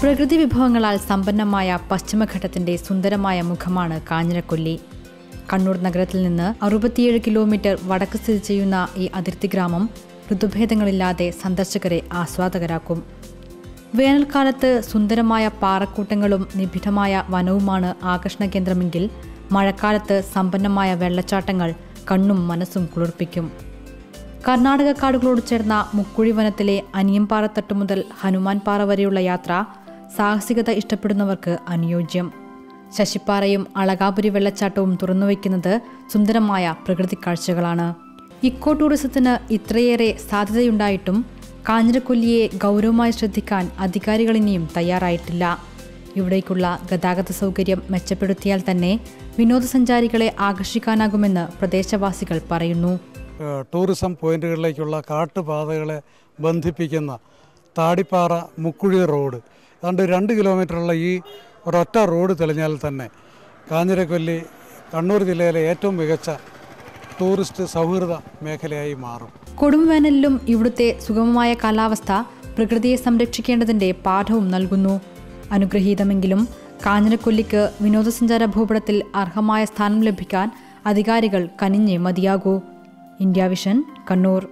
പ്രകൃതി വിഭവങ്ങളാൽ സമ്പന്നമായ പശ്ചിമഘട്ടത്തിന്റെ സുന്ദരമായ മുഖമാണ് കാഞ്ഞിരക്കൊല്ലി. കണ്ണൂർ നഗരത്തിൽ നിന്ന് അറുപത്തിയേഴ് കിലോമീറ്റർ വടക്ക് സ്ഥിതി ചെയ്യുന്ന ഈ അതിർത്തി ഗ്രാമം ഋതുഭേദങ്ങളില്ലാതെ സന്ദർശകരെ ആസ്വാദകരാക്കും. വേനൽക്കാലത്ത് സുന്ദരമായ പാറക്കൂട്ടങ്ങളും നിബിഡമായ വനവുമാണ് ആകർഷണ കേന്ദ്രമെങ്കിൽ മഴക്കാലത്ത് സമ്പന്നമായ വെള്ളച്ചാട്ടങ്ങൾ കണ്ണും മനസ്സും കുളിർപ്പിക്കും. കർണാടക കാടുകളോട് ചേർന്ന മുക്കുഴി വനത്തിലെ അനിയംപാറത്തട്ട് മുതൽ ഹനുമാൻ പാറ വരെയുള്ള യാത്ര സാഹസികത ഇഷ്ടപ്പെടുന്നവർക്ക് അനുയോജ്യം. ശശിപ്പാറയും അളകാപുരി വെള്ളച്ചാട്ടവും തുറന്നു തുറന്നുവയ്ക്കുന്നത് സുന്ദരമായ പ്രകൃതി കാഴ്ചകളാണ് ഇക്കോ ടൂറിസത്തിന് ഇത്രയേറെ സാധ്യതയുണ്ടായിട്ടും കാഞ്ഞിരക്കൊല്ലിയെ ഗൗരവമായി ശ്രദ്ധിക്കാൻ അധികാരികൾ ഇനിയും തയ്യാറായിട്ടില്ല. ഇവിടേക്കുള്ള ഗതാഗത സൗകര്യം മെച്ചപ്പെടുത്തിയാൽ തന്നെ വിനോദസഞ്ചാരികളെ ആകർഷിക്കാനാകുമെന്ന് പ്രദേശവാസികൾ പറയുന്നു. ടൂറിസം പോയിന്റുകളിലേക്കുള്ള കാട്ടുപാതകളെ ബന്ധിപ്പിക്കുന്ന താടിപ്പാറ മുക്കുഴി റോഡ് അതുകൊണ്ട് രണ്ട് കിലോമീറ്ററുള്ള ഈ ഒരൊറ്റ റോഡ് തെളിഞ്ഞാൽ തന്നെ കാഞ്ഞിരക്കൊല്ലി കണ്ണൂർ ജില്ലയിലെ ഏറ്റവും മികച്ച ടൂറിസ്റ്റ് സൗഹൃദ മേഖലയായി മാറും. കൊടുംവേനലിലും ഇവിടുത്തെ സുഗമമായ കാലാവസ്ഥ പ്രകൃതിയെ സംരക്ഷിക്കേണ്ടതിന്റെ പാഠവും നൽകുന്നു. അനുഗ്രഹീതമെങ്കിലും കാഞ്ഞിരക്കൊല്ലിക്ക് വിനോദസഞ്ചാര ഭൂപടത്തിൽ അർഹമായ സ്ഥാനം ലഭിക്കാൻ അധികാരികൾ കനിഞ്ഞേ മതിയാകൂ. India vision Kannur.